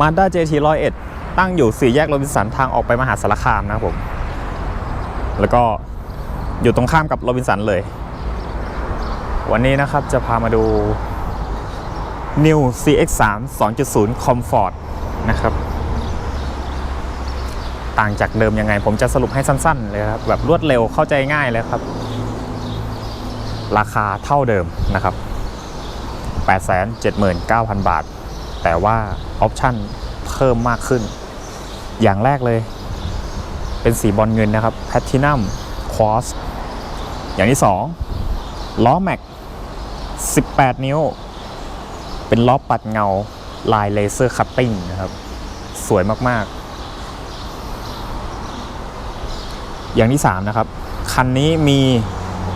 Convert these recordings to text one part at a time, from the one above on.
มาด้า JT 101 ตั้งอยู่สี่แยกโรบินสันทางออกไปมหาสารคามนะครับผม แล้วก็อยู่ตรงข้ามกับโรบินสันเลย วันนี้นะครับจะพามาดู New CX3 2.0 Comfort นะครับ ต่างจากเดิมยังไง ผมจะสรุปให้สั้น ๆ เลยครับ แบบรวดเร็วเข้าใจง่ายเลยครับ ราคาเท่าเดิมนะครับ 879,000 บาท แต่ว่าออปชั่นเพิ่มมากขึ้น อย่างแรกเลย เป็นสีบอลเงินนะครับแพทตินัมควอสอย่างที่ 2 ล้อแม็ก 18 นิ้ว เป็นล้อปัดเงาลายเลเซอร์คัตติ้งนะครับ สวยมาก ๆ อย่างที่ 3 นะครับ คันนี้มี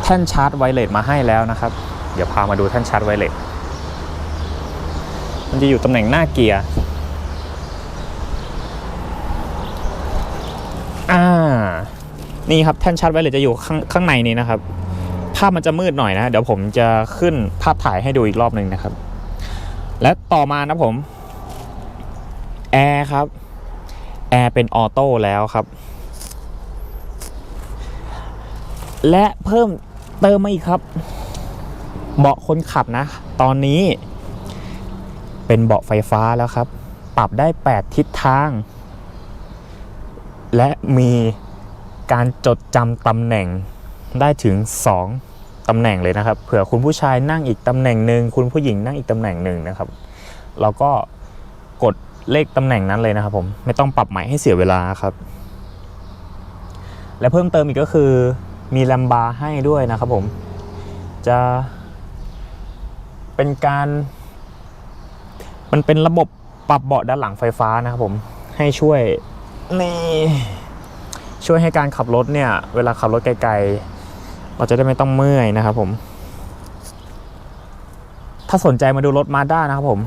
แท่นชาร์จไวเลสมาให้แล้วนะครับ เดี๋ยวพามาดูแท่นชาร์จไวเลส มันจะอยู่ตำแหน่งหน้าเกียร์ อ่า นี่ครับแท่นชาร์จไวเลสจะอยู่ข้างข้างในนี้นะครับ ภาพมันจะมืดหน่อยนะ เดี๋ยวผมจะขึ้นภาพถ่ายให้ดูอีกรอบหนึ่งนะครับ และต่อมานะผม แอร์ครับ แอร์เป็นออโต้แล้วครับ และเพิ่มเติมมาอีกครับเบาะคนขับนะ ตอนนี้ เป็นเบาะไฟฟ้าแล้วครับ ปรับได้ 8 ทิศทาง และมีการจดจำตำแหน่งได้ถึง 2ตำแหน่งเลยนะครับ เผื่อคุณผู้ชายนั่งอีกตำแหน่งหนึ่งคุณผู้หญิงนั่งอีกตำแหน่งหนึ่งนะครับ เราก็กดเลขตำแหน่งนั้นเลยนะครับผมไม่ต้องปรับใหม่ให้เสียเวลาครับ และเพิ่มเติมอีกก็คือมีแลมบาร์ให้ด้วยนะครับผมจะเป็นการ มันเป็นระบบปรับเบาะด้านหลังไฟฟ้านะครับผมให้ช่วยนี่ช่วยให้การขับรถเนี่ย เวลาขับรถไกลๆ เราจะได้ไม่ต้องเมื่อยนะครับผม ถ้าสนใจมาดูรถมาด้านะครับผม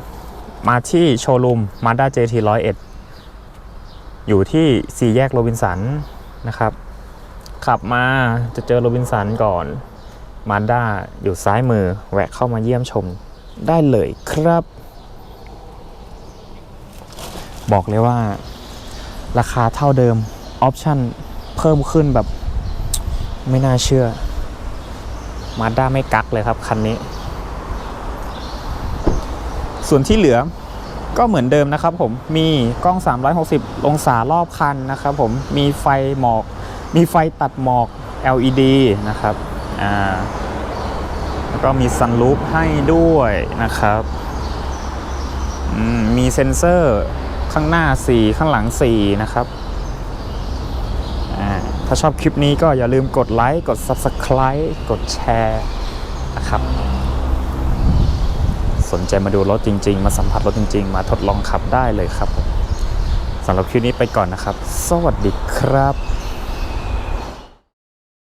มาที่โชว์รูมมาด้า JT 101 อยู่ที่สี่แยกโรบินสันนะครับ ขับมาจะเจอโรบินสันก่อนมาด้าอยู่ซ้ายมือ แวะเข้ามาเยี่ยมชมได้เลยครับ บอกเลยว่าราคาเท่าเดิม ออปชั่นเพิ่มขึ้นแบบไม่น่าเชื่อ มาด้าไม่กักเลยครับ คันนี้ ส่วนที่เหลือก็เหมือนเดิมนะครับผมมีกล้อง 360 องศารอบคันนะครับผมมีไฟหมอก มีไฟตัดหมอก LED นะครับอ่าแล้วก็มีซันรูฟให้ด้วยนะครับมมีเซ็นเซอร์ ข้างหน้า 4 ข้างหลัง 4 นะครับถ้าชอบคลิปนี้ก็อย่าลืมกดไลค์ กด Subscribe กดแชร์นะครับ สนใจมาดูรถจริง ๆ มาสัมผัสรถจริง ๆ มาทดลองขับได้เลยครับสำหรับคลิปนี้ไปก่อนนะครับ สวัสดีครับ